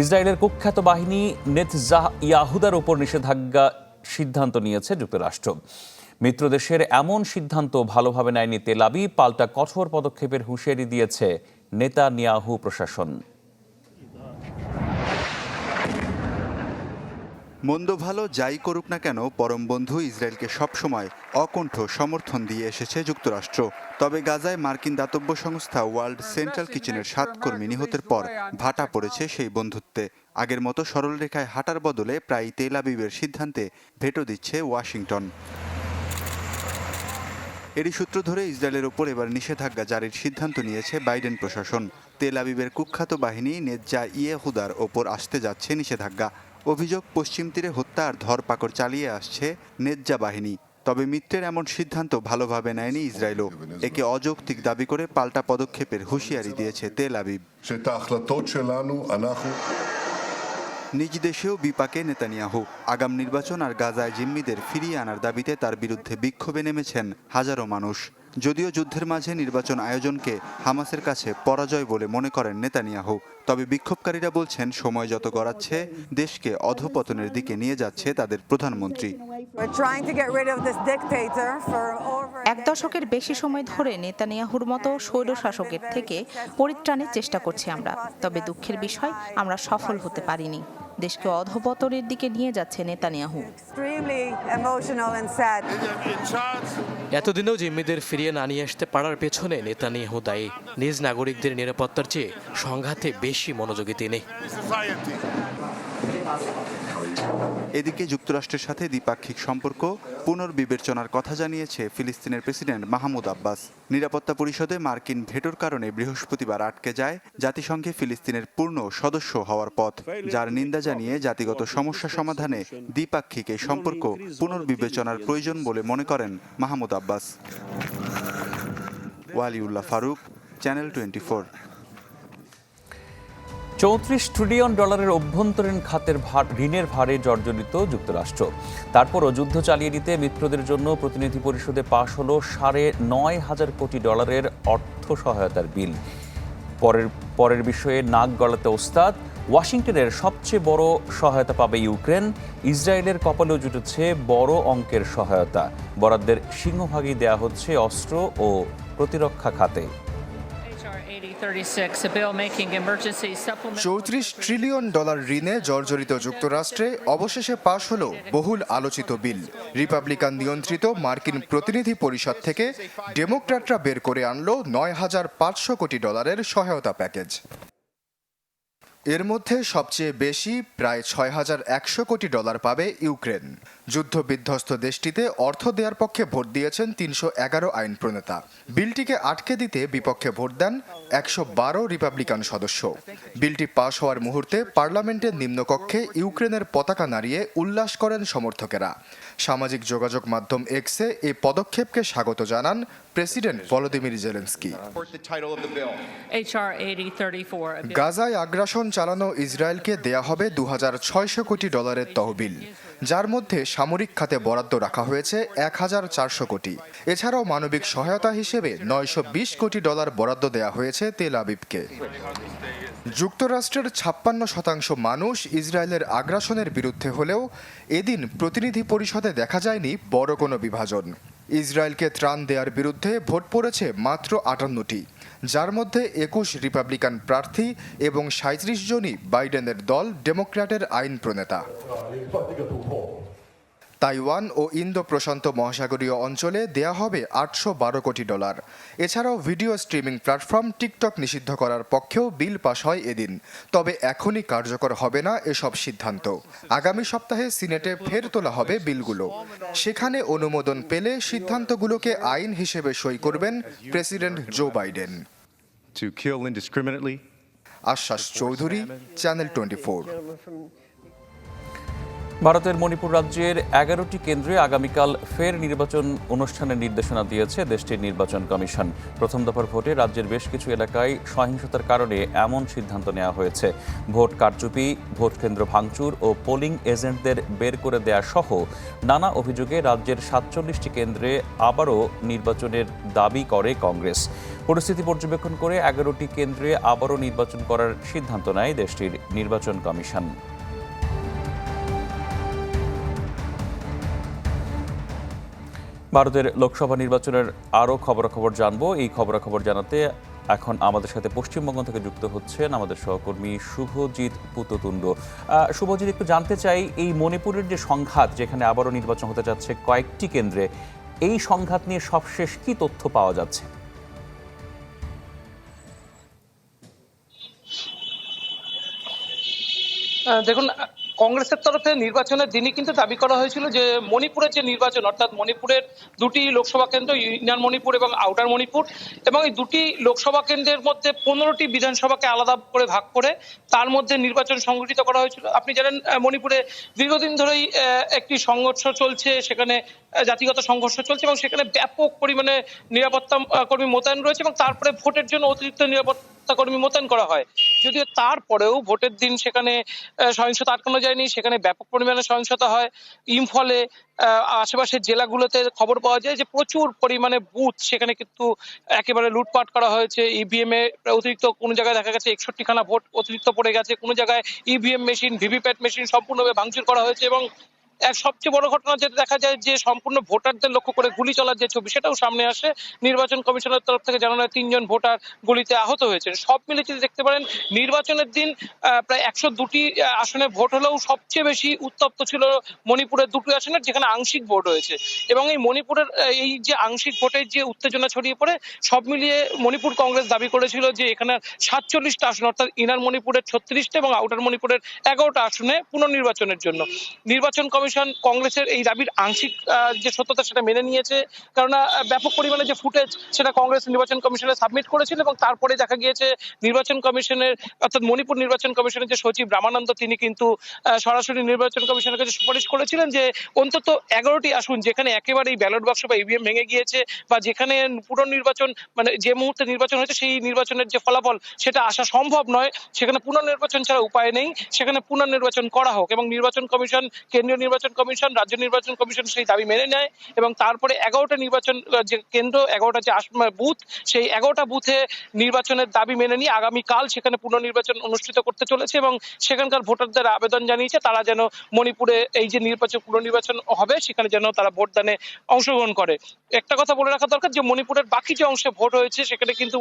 ইসরায়েলের কুখ্যাত বাহিনী নেতজাহ ইয়াহুদার উপর নিষেধাজ্ঞা সিদ্ধান্ত নিয়েছে যুক্তরাষ্ট্র। মিত্রদেশের এমন সিদ্ধান্ত ভালোভাবে নেয়নি তেলাবি পাল্টা কঠোর পদক্ষেপের হুঁশিয়ারি দিয়েছে নেতা নিয়াহু প্রশাসন। মন্দ ভালো যাই করুক না কেন, পরম বন্ধু ইসরায়েলকে সবসময় অকণ্ঠ সমর্থন দিয়ে এসেছে যুক্তরাষ্ট্র। তবে গাজায় মার্কিন দাতব্য সংস্থা ওয়ার্ল্ড সেন্ট্রাল কিচেনের সাত কর্মী নিহতের পর ভাটা পড়েছে সেই বন্ধুত্বে। আগের মতো সরল রেখায় হাঁটার বদলে প্রায় তেল আবিবের সিদ্ধান্তে ভেটো দিচ্ছে ওয়াশিংটন। এরই সূত্র ধরে ইসরায়েলের ওপর এবার নিষেধাজ্ঞা জারির সিদ্ধান্ত নিয়েছে বাইডেন প্রশাসন। তেল আবিবের কুখ্যাত বাহিনী নেজ্জা ইয়েহুদার ওপর আসতে যাচ্ছে নিষেধাজ্ঞা। অভিযোগ পশ্চিম তীরে হত্যার ধরপাকড় চালিয়ে আসছে নেজ্জা বাহিনী। তবে মিত্রের এমন সিদ্ধান্ত ভালোভাবে নেয়নি ইসরায়েলও। একে অযৌক্তিক দাবি করে পাল্টা পদক্ষেপের হুঁশিয়ারি দিয়েছে তেল আবিব। নিজ দেশেও বিপাকে নেতানিয়াহু। আগাম নির্বাচন আর গাজায় জিম্মিদের ফিরিয়ে আনার দাবিতে তার বিরুদ্ধে বিক্ষোভে নেমেছেন হাজারো মানুষ। যদিও যুদ্ধের মাঝে নির্বাচন আয়োজনকে হামাসের কাছে পরাজয় বলে মনে করেন নেতানিয়াহু। তবে বিক্ষোভকারীরা বলছেন সময় যত গড়াচ্ছে দেশকে অধপতনের দিকে নিয়ে যাচ্ছে তাদের প্রধানমন্ত্রী। এক দশকের বেশি সময় ধরে নেতানিয়াহুর মতো স্বৈরশাসকের থেকে পরিত্রাণের চেষ্টা করছি আমরা। তবে দুঃখের বিষয় আমরা সফল হতে পারিনি। দেশকে অধপতনের দিকে নিয়ে যাচ্ছে নেতানিয়াহু. এতদিনেও জিম্মিদের ফিরিয়ে না নিয়ে আসতে পারার পেছনে নেতানিয়াহু দায়ী। নিজ নাগরিকদের নিরাপত্তার চেয়ে সংঘাতে বেশি মনোযোগী তিনি। এদিকে যুক্তরাষ্ট্রের সাথে দ্বিপাক্ষিক সম্পর্ক, পুনর্বিবেচনার কথা জানিয়েছে ফিলিস্তিনের প্রেসিডেন্ট মাহমুদ আব্বাস। নিরাপত্তা পরিষদে মার্কিন ভেটোর কারণে বৃহস্পতিবার আটকে যায় জাতিসংঘে ফিলিস্তিনের পূর্ণ সদস্য হওয়ার পথ, যার নিন্দা জানিয়ে জাতিগত সমস্যা সমাধানে দ্বিপাক্ষিক এই সম্পর্ক পুনর্বিবেচনার প্রয়োজন বলে মনে করেন Mahmoud Abbas. Waliullah Faruk, channel twenty চৌত্রিশ ট্রিলিয়ন ডলারের অভ্যন্তরীণ খাতের ঋণের ভারে জর্জরিত যুক্তরাষ্ট্র। তারপরও যুদ্ধ চালিয়ে দিতে মিত্রদের জন্য প্রতিনিধি পরিষদে পাশ হল সাড়ে নয় হাজার কোটি ডলারের অর্থ সহায়তার বিল। পরের পরের বিষয়ে নাক গলাতে ওস্তাদ, ওয়াশিংটনের সবচেয়ে বড় সহায়তা পাবে ইউক্রেন। ইসরায়েলের কপালেও জুটেছে বড় অঙ্কের সহায়তা। বরাদ্দের সিংহভাগই দেয়া হচ্ছে অস্ত্র ও প্রতিরক্ষা খাতে। চৌত্রিশ ট্রিলিয়ন ডলার ঋণে জর্জরিত যুক্তরাষ্ট্রে অবশেষে পাশ হল বহুল আলোচিত বিল। রিপাবলিকান নিয়ন্ত্রিত মার্কিন প্রতিনিধি পরিষদ থেকে ডেমোক্র্যাটরা বের করে আনল নয় হাজার পাঁচশো কোটি ডলারের সহায়তা প্যাকেজ। এর মধ্যে সবচেয়ে বেশি প্রায় ছয় হাজার একশো কোটি ডলার পাবে ইউক্রেন। যুদ্ধ বিধ্বস্ত দেশটিতে অর্থ দেওয়ার পক্ষে ভোট দিয়েছেন তিনশো এগারো আইন প্রণেতা। বিলটিকে আটকে দিতে বিপক্ষে ভোট দেন একশো বারো রিপাবলিকান সদস্য। বিলটি পাশ হওয়ার মুহূর্তে পার্লামেন্টের নিম্নকক্ষে ইউক্রেনের পতাকা নাড়িয়ে উল্লাস করেন সমর্থকেরা। সামাজিক যোগাযোগ মাধ্যম এক্সে এই পদক্ষেপকে স্বাগত জানান president Volodymyr Zelensky HR 8034, a bill. গাজায় আগ্রাসন চালানো ইসরায়েলকে দেয়া হবে দু ছয়শো কোটি ডলারের তহবিল যার মধ্যে সামরিক খাতে বরাদ্দ রাখা হয়েছে এক হাজার চারশো কোটি। এছাড়াও মানবিক সহায়তা হিসেবে নয়শো বিশ কোটি ডলার বরাদ্দ দেয়া হয়েছে তেল আবিবকে। যুক্তরাষ্ট্রের ছাপ্পান্ন শতাংশ মানুষ ইসরায়েলের আগ্রাসনের বিরুদ্ধে হলেও এদিন প্রতিনিধি পরিষদে দেখা যায়নি বড় কোনো বিভাজন। ইসরায়েলকে ত্রাণ দেওয়ার বিরুদ্ধে ভোট পড়েছে মাত্র আটান্নটি, যার মধ্যে একুশ রিপাবলিকান প্রার্থী এবং সাঁত্রিশ জনই বাইডেনের দল ডেমোক্র্যাটের আইন প্রণেতা। তাইওয়ান ও ইন্দো প্রশান্ত মহাসাগরীয় অঞ্চলে দেয়া হবে আটশো বারো কোটি ডলার। এছাড়াও ভিডিও স্ট্রিমিং প্ল্যাটফর্ম টিকটক নিষিদ্ধ করার পক্ষেও বিল পাশ হয় এদিন। তবে এখনই কার্যকর হবে না এসব সিদ্ধান্ত। আগামী সপ্তাহে সিনেটে ফের তোলা হবে বিলগুলো। সেখানে অনুমোদন পেলে সিদ্ধান্তগুলোকে আইন হিসেবে সই করবেন প্রেসিডেন্ট জো বাইডেন। আশ্বাস চৌধুরী চ্যানেল টোয়েন্টি ভারতের মণিপুর রাজ্যের এগারোটি কেন্দ্রে আগামীকাল ফের নির্বাচন অনুষ্ঠানের নির্দেশনা দিয়েছে দেশটির নির্বাচন কমিশন। প্রথম দফার ভোটে রাজ্যের বেশ কিছু এলাকায় সহিংসতার কারণে এমন সিদ্ধান্ত নেওয়া হয়েছে। ভোট কারচুপি, ভোট কেন্দ্র ভাঙচুর ও পোলিং এজেন্টদের বের করে দেয়া সহ নানা অভিযোগে রাজ্যের সাতচল্লিশটি কেন্দ্রে আবারও নির্বাচনের দাবি করে কংগ্রেস। পরিস্থিতি পর্যবেক্ষণ করে এগারোটি কেন্দ্রে আবারও নির্বাচন করার সিদ্ধান্ত নেয় দেশটির নির্বাচন কমিশন। ভারতের লোকসভা নির্বাচনের আরও খবরাখবর জানব। এই খবরাখবর জানাতে এখন আমাদের সাথে পশ্চিমবঙ্গ থেকে যুক্ত হচ্ছেন আমাদের সহকর্মী শুভজিৎ পুততুণ্ড। শুভজিৎ, একটু জানতে চাই, এই মণিপুরের যে সংঘাত, যেখানে আবারও নির্বাচন হতে যাচ্ছে কয়েকটি কেন্দ্রে, এই সংঘাত নিয়ে সবশেষ কি তথ্য পাওয়া যাচ্ছে? দেখুন কংগ্রেসের তরফে নির্বাচনের দিনই কিন্তু দাবি করা হয়েছিল যে মণিপুরের যে নির্বাচন, অর্থাৎ মণিপুরের দুটি লোকসভা কেন্দ্র ইন্ডিয়ান মণিপুর এবং আউটার মণিপুর, এবং এই দুটি লোকসভা কেন্দ্রের মধ্যে পনেরোটি বিধানসভাকে আলাদা করে ভাগ করে তার মধ্যে নির্বাচন সংগঠিত করা হয়েছিল। আপনি জানেন মণিপুরে দীর্ঘদিন ধরেই একটি সংঘর্ষ চলছে, সেখানে জাতিগত সংঘর্ষ চলছে এবং সেখানে ব্যাপক পরিমাণে নিরাপত্তা কর্মী মোতায়েন রয়েছে এবং তারপরে ভোটের জন্য অতিরিক্ত নিরাপত্তা কর্মী মোতায়েন করা হয়। যদিও তারপরেও ভোটের দিন সেখানে সহিংসতা আটকানো যায়নি, সেখানে ব্যাপক পরিমাণে সহিংসতা হয়। ইম্ফলে আশেপাশের জেলাগুলোতে খবর পাওয়া যায় যে প্রচুর পরিমাণে বুথ সেখানে কিন্তু একেবারে লুটপাট করা হয়েছে। ইভিএম এ অতিরিক্ত কোন জায়গায় দেখা গেছে একষট্টি খানা ভোট অতিরিক্ত পড়ে গেছে। কোন জায়গায় ইভিএম মেশিন ভিভিপ্যাট মেশিন সম্পূর্ণভাবে ভাঙচুর করা হয়েছে এবং সবচেয়ে বড় ঘটনা যেটা দেখা যায় যে সম্পূর্ণ ভোটারদের লক্ষ্য করে গুলি চলার যে ছবি, সেটাও সামনে আসে। নির্বাচন কমিশনের তরফ থেকে জানানো হয় তিনজন ভোটার গুলিতে আহত হয়েছে সব মিলে যদি দেখতে পারেন, নির্বাচনের দিন প্রায় একশো দুটি আসনে ভোট হলেও সবচেয়ে বেশি উত্তপ্ত ছিল মণিপুরের দুটি আসনের, যেখানে আংশিক ভোট হয়েছে এবং এই মণিপুরের এই যে আংশিক ভোটের যে উত্তেজনা ছড়িয়ে পড়ে, সব মিলিয়ে মণিপুর কংগ্রেস দাবি করেছিল যে এখানে সাতচল্লিশটা আসন, অর্থাৎ ইনার মণিপুরের ছত্রিশটা এবং আউটার মণিপুরের এগারোটা আসনে পুনর্নির্বাচনের জন্য। নির্বাচন কমিশন কংগ্রেসের এই দাবির আংশিক যে সত্যতা সেটা মেনে নিয়েছে। কেননা ব্যাপক পরিমাণে যে ফুটেজ সেটা কংগ্রেস নির্বাচন কমিশনে সাবমিট করেছিল এবং তারপরে দেখা গিয়েছে নির্বাচন কমিশনের, অর্থাৎ মণিপুর নির্বাচন কমিশনের যে সচিব রামানন্দ, তিনি কিন্তু সরাসরি নির্বাচন কমিশনের কাছে সুপারিশ করেছিলেন যে অন্তত এগারোটি আসন যেখানে একেবারেই ব্যালট বাক্স বা ইভিএম ভেঙে গিয়েছে বা যেখানে পুনর্নির্বাচন মানে যে মুহূর্তে নির্বাচন হয়েছে সেই নির্বাচনের যে ফলাফল সেটা আসা সম্ভব নয়। সেখানে পুনর্নির্বাচন ছাড়া উপায় নেই। সেখানে পুনর্নির্বাচন করা হোক এবং নির্বাচন কমিশন কেন্দ্রীয় নির্বাচন কমিশন, রাজ্য নির্বাচন কমিশন সেই দাবি মেনে নেয় এবং তারপরে এগারোটা নির্বাচন যে কেন্দ্র, এগারোটা যে বুথ, সেই এগারোটা বুথে নির্বাচনের দাবি মেনে নিয়ে আগামীকাল সেখানে পুনর্নির্বাচন অনুষ্ঠিত করতে চলেছে এবং সেখানকার ভোটারদের আবেদন জানিয়েছে, তারা যেন মণিপুরে এই যে নির্বাচন, পুনর্নির্বাচন হবে, সেখানে যেন তারা ভোটদানে অংশগ্রহণ করে। একটা কথা বলে রাখা দরকার যে, মণিপুরের বাকি যে অংশে ভোট হয়েছে, সেখানে কিন্তু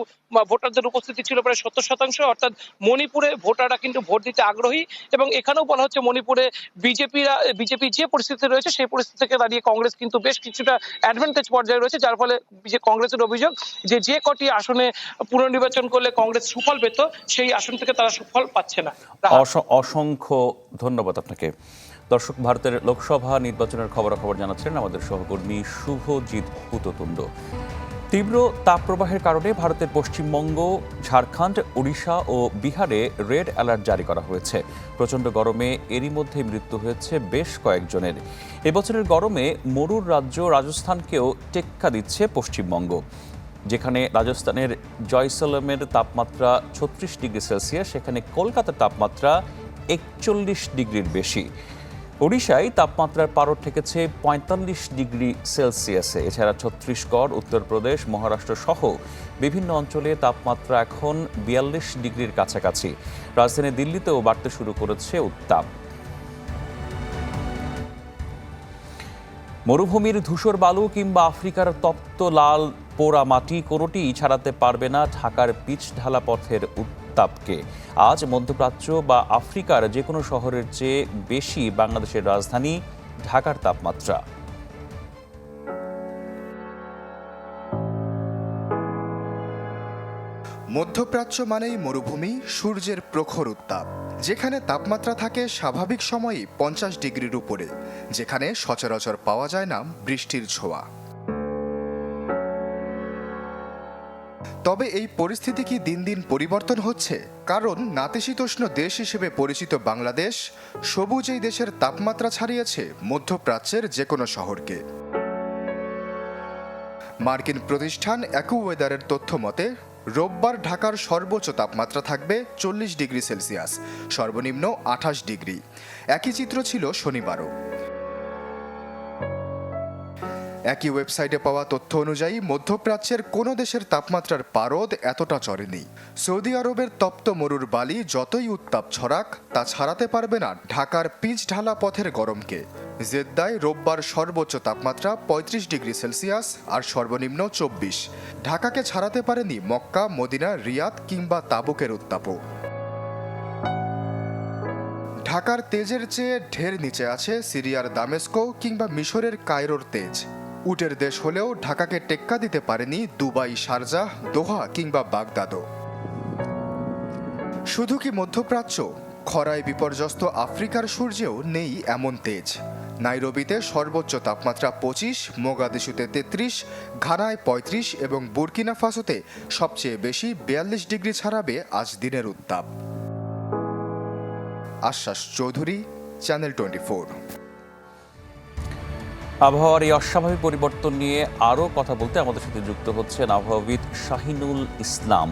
ভোটারদের উপস্থিতি ছিল প্রায় সত্তর শতাংশ, অর্থাৎ মণিপুরে ভোটাররা কিন্তু ভোট দিতে আগ্রহী এবং এখানেও বলা হচ্ছে মণিপুরে বিজেপিরা বিজেপি যে পরিস্থিতি রয়েছে সেই পরিস্থিতি থেকে দাঁড়িয়ে কংগ্রেস কিন্তু বেশ কিছুটা অ্যাডভান্টেজ পর্যায়ে রয়েছে, যার ফলে যে কংগ্রেসের অভিযোগ যে যে কটি আসনে পুনর্নির্বাচন করলে কংগ্রেস সুফল পেত, সেই আসন থেকে তারা সুফল পাচ্ছে না। অসংখ্য ধন্যবাদ আপনাকে দর্শক, ভারতের লোকসভা নির্বাচনের খবরাখবর জানাচ্ছেন আমাদের সহকর্মী শুভজিৎ পুততুণ্ড তীব্র তাপপ্রবাহের কারণে ভারতের পশ্চিমবঙ্গ, ঝাড়খণ্ড, ওড়িশা ও বিহারে রেড অ্যালার্ট জারি করা হয়েছে। প্রচণ্ড গরমে এরই মধ্যে মৃত্যু হয়েছে বেশ কয়েকজনের। এবছরের গরমে মরুর রাজ্য রাজস্থানকেও টেক্কা দিচ্ছে পশ্চিমবঙ্গ। যেখানে রাজস্থানের জয়সলমের তাপমাত্রা ছত্রিশ ডিগ্রি সেলসিয়াস, সেখানে কলকাতার তাপমাত্রা একচল্লিশ ডিগ্রির বেশি। ওড়িশায় তাপমাত্রার পারদ ঠেকেছে পঁয়তাল্লিশ ডিগ্রি সেলসিয়াসে। এছাড়া ছত্তিশগড়, উত্তরপ্রদেশ, মহারাষ্ট্র সহ বিভিন্ন অঞ্চলে তাপমাত্রা এখন বিয়াল্লিশ ডিগ্রির কাছাকাছি। রাজধানী দিল্লিতেও বাড়তে শুরু করেছে উত্তাপ। মরুভূমির ধূসর বালু কিংবা আফ্রিকার তপ্ত লাল পোড়া মাটি কোনোটিই ছাড়াতে পারবে না ঢাকার পিচ ঢালা পথের উত্তাপকে আজ মধ্যপ্রাচ্য বা আফ্রিকার যে কোনো শহরের চেয়ে বেশি বাংলাদেশের রাজধানী ঢাকার তাপমাত্রা। মধ্যপ্রাচ্য মানেই মরুভূমি, সূর্যের প্রখর উত্তাপ। যেখানে তাপমাত্রা থাকে স্বাভাবিক সময়ই পঞ্চাশ ডিগ্রির উপরে, যেখানে সচরাচর পাওয়া যায় না বৃষ্টির ছোঁয়া। তবে এই পরিস্থিতি কি দিন দিন পরিবর্তন হচ্ছে? কারণ নাতিশীতোষ্ণ দেশ হিসেবে পরিচিত বাংলাদেশ সবুজ এই দেশের তাপমাত্রা ছাড়িয়েছে মধ্যপ্রাচ্যের যে কোনো শহরকে। মার্কিন প্রতিষ্ঠান অ্যাকুওয়েদারের তথ্য মতে, রোববার ঢাকার সর্বোচ্চ তাপমাত্রা থাকবে চল্লিশ ডিগ্রি সেলসিয়াস, সর্বনিম্ন আঠাশ ডিগ্রি। একই চিত্র ছিল শনিবারও। একই ওয়েবসাইটে পাওয়া তথ্য অনুযায়ী, মধ্যপ্রাচ্যের কোনো দেশের তাপমাত্রার পারদ এতটা চড়েনি। সৌদি আরবের তপ্ত মরুর বালি যতই উত্তাপ ছড়াক, তা ছাড়াতে পারবে না ঢাকার পিচ ঢালা পথের গরমকে। জেদ্দায় রোববার সর্বোচ্চ তাপমাত্রা পঁয়ত্রিশ ডিগ্রি সেলসিয়াস আর সর্বনিম্ন চব্বিশ। ঢাকাকে ছাড়াতে পারেনি মক্কা, মদিনা, রিয়াদ কিংবা তাবুকের উত্তাপও। ঢাকার তেজের চেয়ে ঢের নিচে আছে সিরিয়ার দামেস্কো কিংবা মিশরের কায়রোর তেজ। উটের দেশ হলেও ঢাকাকে টেক্কা দিতে পারেনি দুবাই, শারজাহ, দোহা কিংবা বাগদাদও। শুধু কি মধ্যপ্রাচ্য? খরায় বিপর্যস্ত আফ্রিকার সূর্যেও নেই এমন তেজ। নাইরোবিতে সর্বোচ্চ তাপমাত্রা পঁচিশ মোগাদিশুতে তেত্রিশ, ঘানায় পঁয়ত্রিশ এবং বুরকিনা ফাসোতে সবচেয়ে বেশি বিয়াল্লিশ ডিগ্রি ছাড়াবে আজ দিনের উত্তাপ। আশ্বাস চৌধুরী, চ্যানেল টোয়েন্টি আবহাওয়ার এই অস্বাভাবিক পরিবর্তন নিয়ে আরও কথা বলতে আমাদের সাথে যুক্ত হচ্ছেন আবহাওয়াবিদ শাহিনুল ইসলাম।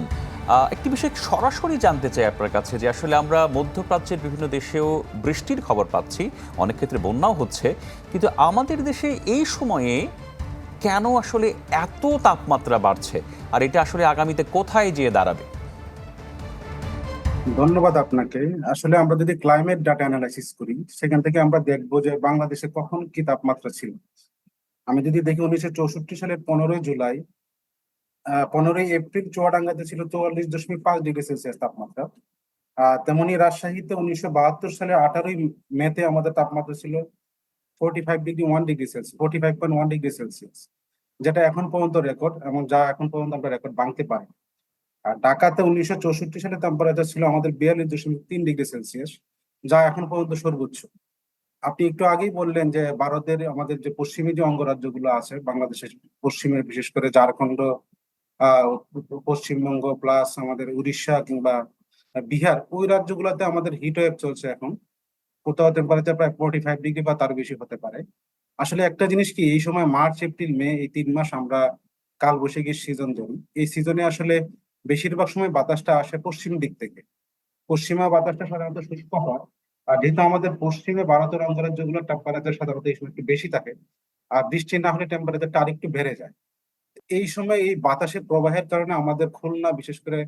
একটি বিষয় সরাসরি জানতে চাই আপনার কাছে যে আসলে আমরা মধ্যপ্রাচ্যের বিভিন্ন দেশেও বৃষ্টির খবর পাচ্ছি, অনেক ক্ষেত্রে বন্যাও হচ্ছে, কিন্তু আমাদের দেশে এই সময়ে কেন আসলে এত তাপমাত্রা বাড়ছে? আর এটা আসলে আগামীতে কোথায় যেয়ে দাঁড়াবে? ধন্যবাদ আপনাকে। আসলে আমরা যদি ক্লাইমেট ডাটা অ্যানালাইসিস করি, সেখান থেকে আমরা দেখব যে বাংলাদেশে কখন কি তাপমাত্রা ছিল। আমি যদি দেখি উনিশশো চৌষট্টি সালের পনেরোই জুলাই পনেরোই এপ্রিল চুয়াডাঙ্গাতে ছিল চুয়াল্লিশ দশমিক পাঁচ ডিগ্রি সেলসিয়াস তাপমাত্রা। তেমনি রাজশাহীতে উনিশশো বাহাত্তর সালে আঠারোই মেতে আমাদের তাপমাত্রা ছিল forty five degree one degree Celsius forty five point one degree Celsius যেটা এখন পর্যন্ত রেকর্ড এবং যা এখন পর্যন্ত আমরা রেকর্ড ভাঙতে পারি আর ঢাকাতে উনিশশো চৌষট্টি সালে তাপমাত্রা ছিল আমাদের বিয়াল্লিশ দশমিক তিন ডিগ্রি সেলসিয়াস, যা এখন পর্যন্ত সর্বোচ্চ। আপনি একটু আগেই বললেন যে ভারতের আমাদের যে পশ্চিমী যে অঙ্গরাজ্যগুলো আছে, বাংলাদেশের পশ্চিমের, বিশেষ করে ঝাড়খণ্ড পশ্চিমবঙ্গ প্লাস আমাদের উড়িষ্যা কিংবা বিহার, ওই রাজ্যগুলোতে আমাদের হিট ওয়েভ চলছে এখন। কোথাও টেম্পারেচার প্রায় ফোর্টি ফাইভ ডিগ্রি বা তার বেশি হতে পারে। আসলে একটা জিনিস কি, এই সময় মার্চ, এপ্রিল, মে এই তিন মাস আমরা কাল বৈশাখীর সিজন ধরি। এই সিজনে আসলে বেশিরভাগ সময় বাতাসটা আসে পশ্চিম দিক থেকে। পশ্চিমা বাতাসটা সাধারণত শুষ্ক হয়। আর যেহেতু আমাদের পশ্চিমে ভারতের অঙ্গরাজ্যগুলোর টেম্পারেচার সাধারণত এই সময় একটু বেশি থাকে, আর বৃষ্টি না হলে টেম্পারেচারটা আরেকটু বেড়ে যায়। এই সময় এই বাতাসের প্রবাহের কারণে আমাদের খুলনা, বিশেষ করে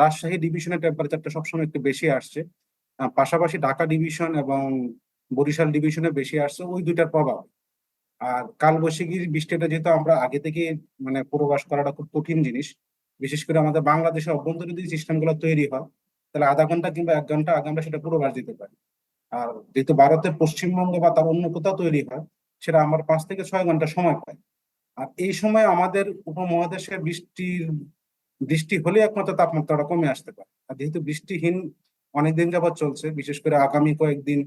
রাজশাহী ডিভিশনের টেম্পারেচারটা সবসময় একটু বেশি আসছে। পাশাপাশি ঢাকা ডিভিশন এবং বরিশাল ডিভিশনে বেশি আসছে, ওই দুইটার প্রভাব। আর কালবৈশাখীর বৃষ্টিটা যেহেতু আমরা আগে থেকে মানে পূর্বাভাস করাটা খুব কঠিন জিনিস বিশেষ করে আমাদের বাংলাদেশের অভ্যন্তরীণ যদি সিস্টেমগুলো তৈরি হয় তাহলে আধা ঘণ্টা কিংবা এক ঘণ্টা আগে আমরা সেটা পূর্বাভাস দিতে পারি। আর যেহেতু ভারতের পশ্চিমবঙ্গ বা তার অন্য কোথাও তৈরি হয় সেটা আমার পাঁচ থেকে ছয় ঘণ্টা সময় পাই আর এই সময় আমাদের উপমহাদেশে বৃষ্টির বৃষ্টি হলে একমাত্র তাপমাত্রাটা কমে আসতে পারে। আর যেহেতু বৃষ্টিহীন অনেকদিন যাবৎ চলছে বিশেষ করে আগামী কয়েকদিন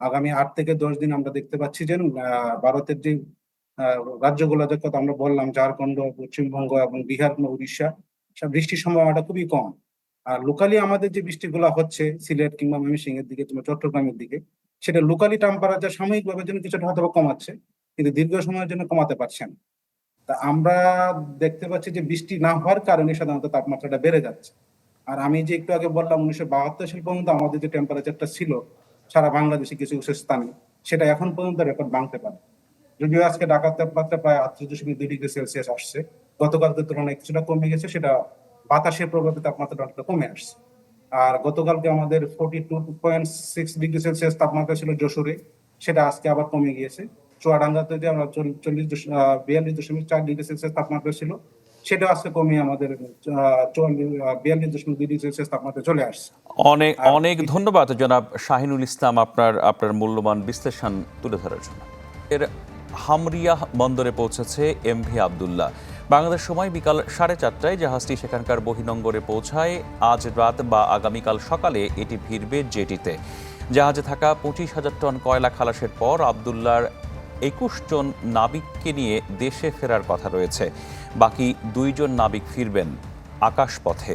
আগামী আট থেকে দশ দিন আমরা দেখতে পাচ্ছি যে ভারতের যে আহ, রাজ্যগুলোদের কথা আমরা বললাম ঝাড়খণ্ড পশ্চিমবঙ্গ এবং বিহার উড়িষ্যা বৃষ্টির সম্ভাবনাটা খুবই কম। আর লোকালি আমাদের যে বৃষ্টিগুলো হচ্ছে, সিলেট কিংবা ময়মনসিংহের দিকে কিংবা চট্টগ্রামের দিকে, সেটা লোকালি টেম্পারেচার সাময়িকভাবে জন্য কিছুটা হয়তো কমাচ্ছে, কিন্তু দীর্ঘ সময়ের জন্য কমাতে পারছে না। তা আমরা দেখতে পাচ্ছি যে বৃষ্টি না হওয়ার কারণে সাধারণত তাপমাত্রাটা বেড়ে যাচ্ছে। আর আমি যে একটু আগে বললাম, উনিশশো বাহাত্তর সাল পর্যন্ত আমাদের যে টেম্পারেচারটা ছিল, সারা বাংলাদেশে কিছু কিছু স্থানে, সেটা এখন পর্যন্ত রেকর্ড ভাঙতে পারে। যদিও আজকে ঢাকার তাপমাত্রা প্রায় আটত্রিশ দশমিক দুই ডিগ্রি সেলসিয়াস আসছে গতকালকে তুলনায় কিছুটা কমে গেছে সেটা বাতাসের প্রভাবে তাপমাত্রাটা অনেকটা কমে আসছে। আর গতকালকে আমাদের forty two point six degree Celsius তাপমাত্রা ছিল যশোরে সেটা আজকে আবার কমে গিয়েছে। চুয়াডাঙ্গাতে যে আমরা চল্লিশ বিয়াল্লিশ দশমিক চার ডিগ্রি সেলসিয়াস তাপমাত্রা ছিল সেটা আজকে কমে আমাদের বিয়াল্লিশ দশমিক দুই ডিগ্রি সেলসিয়াস তাপমাত্রা চলে আসছে। অনেক অনেক ধন্যবাদ জনাব শাহিনুল ইসলাম আপনার আপনার মূল্যবান বিশ্লেষণ তুলে ধরার জন্য। এর হামরিয়া বন্দরে পৌঁছেছে এমভি আবদুল্লাহ। বাংলাদেশ সময় বিকাল সাড়ে চারটায় জাহাজটি সেখানকার বহিনঙ্গরে পৌঁছায়। আজ রাত বা আগামীকাল সকালে এটি ভিড়বে জেটিতে। জাহাজে থাকা পঁচিশ হাজার টন কয়লা খালাসের পর আবদুল্লার একুশ জন নাবিককে নিয়ে দেশে ফেরার কথা রয়েছে। বাকি দুইজন নাবিক ফিরবেন আকাশপথে।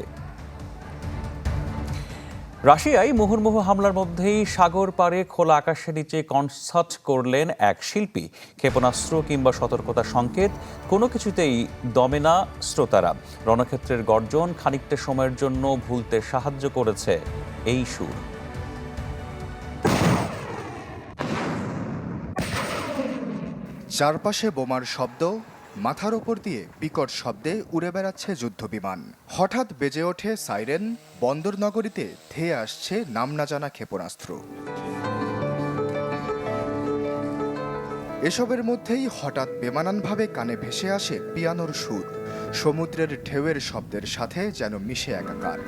রাশিয়ায় মুহুর্মুহু হামলার মধ্যেই সাগর পারে খোলা আকাশের নিচে কনসার্ট করলেন এক শিল্পী। ক্ষেপণাস্ত্র কিংবা সতর্কতা সংকেত কোনো কিছুতেই দমে না শ্রোতারা। রণক্ষেত্রের গর্জন খানিকটা সময়ের জন্য ভুলতে সাহায্য করেছে এই সুর। চারপাশে বোমার শব্দ মাথার ওপর দিয়ে বিকট শব্দে উড়ে বেড়াচ্ছে যুদ্ধবিমান। হঠাৎ বেজে ওঠে সাইরেন, বন্দর নগরীতে ধেয়ে আসছে নাম না জানা ক্ষেপণাস্ত্র। এসবের মধ্যেই হঠাৎ বেমানানভাবে কানে ভেসে আসে পিয়ানোর সুর। সমুদ্রের ঢেউয়ের শব্দের সাথে যেন মিশে একাকার।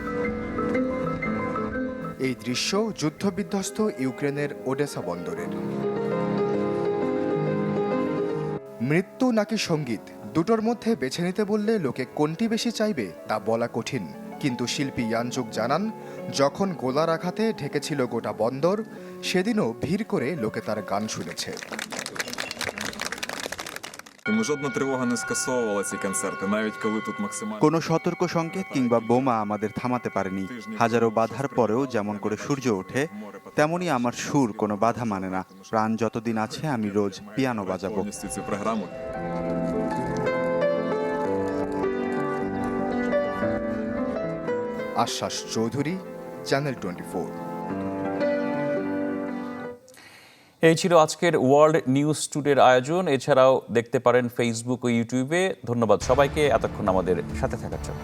এই দৃশ্য যুদ্ধবিধ্বস্ত ইউক্রেনের ওডেসা বন্দরের। মৃত্যু নাকি সংগীত? দুটোর মধ্যে বেছে নিতে বললে লোকে কোনটি বেশি চাইবে তা বলা কঠিন। কিন্তু শিল্পী ইয়ানচুক জানান, যখন গোলার আঘাতে ঢেকেছিল গোটা বন্দর, সেদিনও ভিড় করে লোকে তার গান শুনেছে। Тому жодна тривога не скасовувала ці концерти, навіть коли тут максимально. কোনো সতর্ক সংকেত কিংবা বোমা আমাদের থামাতে পারেনি হাজারো বাধার পরেও যেমন করে সূর্য ওঠে তেমনি আমার সুর কোনো বাধা মানে না প্রাণ যতদিন আছে আমি রোজ পিয়ানো বাজাবো повністю цю програму. আশ্বাস চৌধুরী চ্যানেল টোয়েন্টি এই ছিল আজকের ওয়ার্ল্ড নিউজ টুডের আয়োজন। এছাড়াও দেখতে পারেন ফেসবুক ও ইউটিউবে ধন্যবাদ সবাইকে। এতক্ষণ আমাদের সাথে থাকার জন্য।